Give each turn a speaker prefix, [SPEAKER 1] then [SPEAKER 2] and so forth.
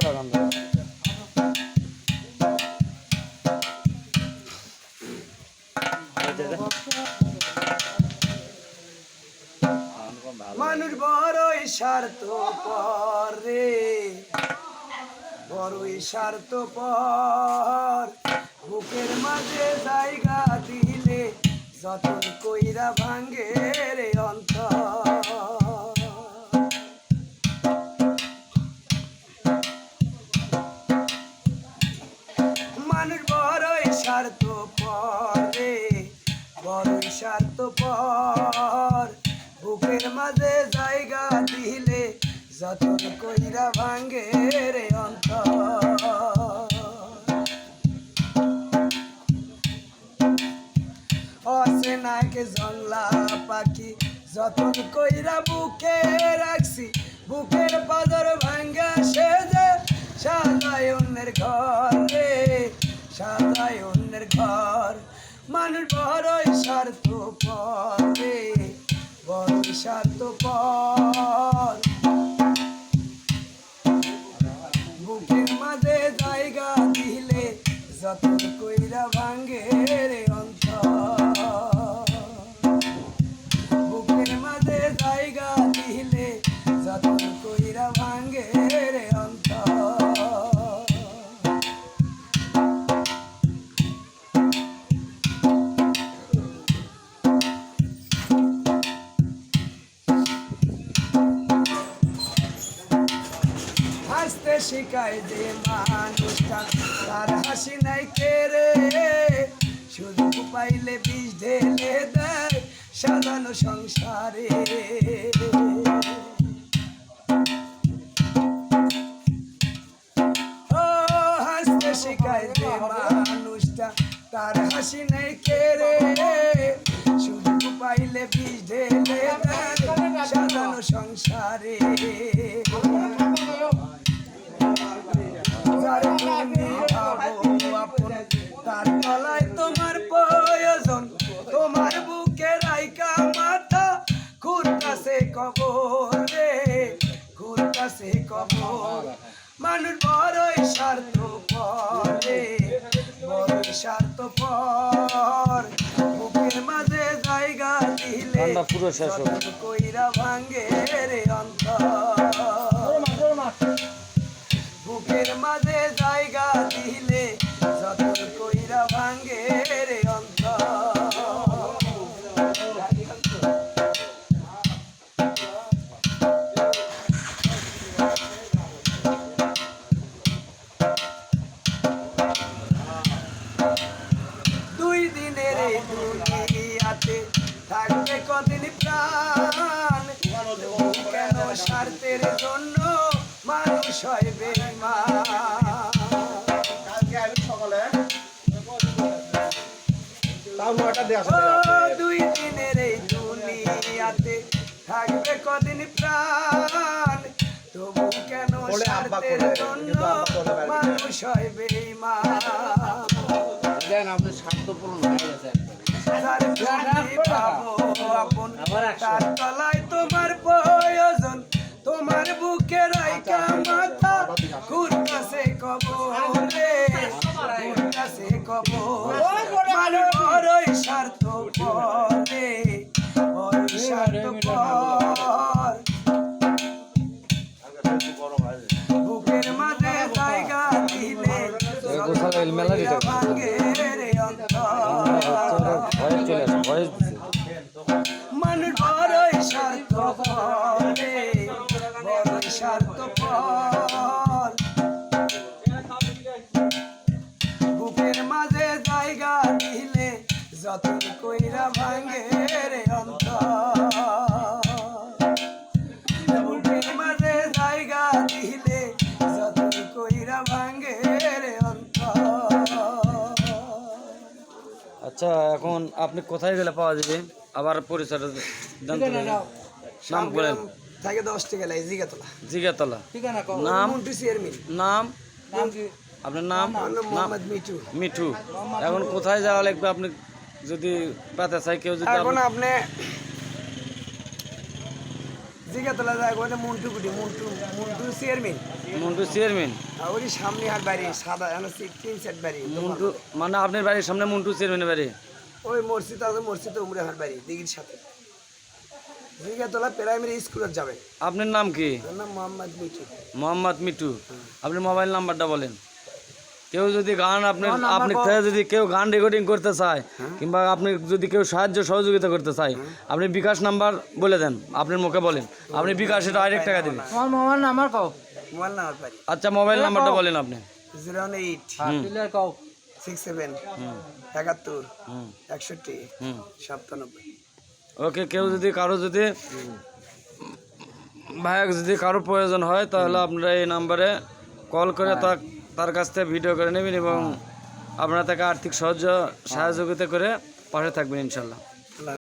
[SPEAKER 1] পুরোটা গান দাও।
[SPEAKER 2] মানুষ বড়ই স্বার্থ পরে বড়ই স্বার্থ পর বুকের মাঝে জায়গা দিলে যতন কইরা ভাঙ্গে রে অন্তর মানুষ বড়ই স্বার্থ পরে বড়ই স্বার্থ পর বুকের মাঝে জায়গা দিলে যতন কইরা ভাঙ্গে রে অন্তর। অসেনাকে জংলা পাখি যতন কইরা বুকে রাখছি, বুকের পাদর ভাঙ্গা সেজে সাজায় অন্যের ঘর। সাজায় অন্যের ঘর, মানুষ বড়ই স্বার্থ পরে বড়ই স্বার্থ পর বুকের মাঝে জায়গা দিলে যতন কইরা ভাঙ্গে রে অন্তর। বুকের মাঝে জায়গা দিলে শিখায় যে মানুষটা। তার হাসি নাই কেড়ে শুধু পাইলে বিষ ঢেলে দেয় সাজানো সংসারে। ও, হাসতে শিখায় যে মানুষটা। তার হাসি নেই কেড়ে শুধু পাইলে বিষ ঢেলে দেয় সাজানো সংসারে। মানুষ বড়ই স্বার্থ পরে বড়ই স্বার্থ পর বুকের মাঝে জায়গা দিলে কইরা ভাঙ্গে রে অন্তর। দুনিয়াতে থাকবে কদিন প্রাণ? কেন স্বার্থের জন্য মানুষ হয় বেঈমান? দুই দিনের এই দুনিয়াতে থাকবে কদিন প্রাণ? তবু কেন স্বার্থের জন্য মানুষ হয় বেঈমান?
[SPEAKER 3] আপনি স্বার্থ পূরণ হয়ে গেছে
[SPEAKER 2] তার তলায় তোমার প্রয়োজন তোমার বুকে রাইকা মাথা ঘুরতাছে কবর রে ঘুরতাছে কবর। মানুষ বড়ই স্বার্থ পরে বড়ই স্বার্থ পর বুকের মাঝে জায়গা দিলে
[SPEAKER 1] গোসালা
[SPEAKER 2] স্বার্থ বুকের মাঝে জায়গা দিলে যতন কইরা ভাঙ্গে রে অন্তর। বুকের মাঝে জায়গা দিলে যতন কইরা ভাঙ্গে রে
[SPEAKER 1] আচ্ছা এখন আপনি কোথায় গেলে পাওয়া যাবে? আবার হবে নাম বলেন।
[SPEAKER 2] থাকে দশ টাকা লাই জিগাতলা।
[SPEAKER 1] জিগাতলা।
[SPEAKER 3] ঠিকানা
[SPEAKER 1] নাম? নাম? আপনার নাম?
[SPEAKER 2] মোহাম্মদ মিঠু।
[SPEAKER 1] মিঠু। এখন কোথায় যাওয়া লাগবে? আপনি যদি পেতে চাই কেউ যদি
[SPEAKER 2] এখন
[SPEAKER 1] আপনি-
[SPEAKER 2] আপনি জিগা তোলা যায় ওখানে মন্টু কুটি মন্টু মন্টু চেয়ারম্যান।
[SPEAKER 1] মন্টু চেয়ারম্যান।
[SPEAKER 2] আর ওরই সামনে হাট বাড়ি সাদা তিন সেট বাড়ি।
[SPEAKER 1] মন্টু মানে আপনার বাড়ির সামনে মন্টু চেয়ারম্যানের বাড়ি?
[SPEAKER 2] ওই মসজিদ আছে মসজিদ উমরে হাট বাড়ি দিঘির সাথে। জিগা তোলা প্রাইমারি স্কুলে যাবে।
[SPEAKER 1] আপনার নাম কি?
[SPEAKER 2] নাম মোহাম্মদ মিঠু।
[SPEAKER 1] মোহাম্মদ মিটু আপনি মোবাইল নাম্বারটা বলেন। কেউ যদি গান আপনি আপনি যদি কেউ গান রেকর্ডিং করতে চায় কিংবা আপনি যদি কেউ সাহায্য সহযোগিতা করতে চায় আপনি বিকাশ নাম্বার বলে দেন আপনার মুখে বলেন। আপনি বিকাশে ডাইরেক্ট টাকা দেবেন।
[SPEAKER 3] আমার মোবাইল নাম্বার কও।
[SPEAKER 2] মোবাইল নাম্বার পারি।
[SPEAKER 1] আচ্ছা মোবাইল নাম্বারটা বলেন আপনি।
[SPEAKER 2] জিরো এইট
[SPEAKER 3] কও।
[SPEAKER 2] সিক্স সেভেন একাত্তর
[SPEAKER 1] হুম।
[SPEAKER 2] একষট্টি
[SPEAKER 1] হুম।
[SPEAKER 2] সাতানব্বই।
[SPEAKER 1] ওকে কেউ যদি কারও যদি ভাইয়া যদি কারও প্রয়োজন হয় তাহলে আপনারা এই নাম্বারে কল করে তার তার কাছ থেকে ভিডিও করে নেবেন এবং আপনারা তাকে আর্থিক সাহায্য সহযোগিতা করে পাশে থাকবেন ইনশাল্লাহ।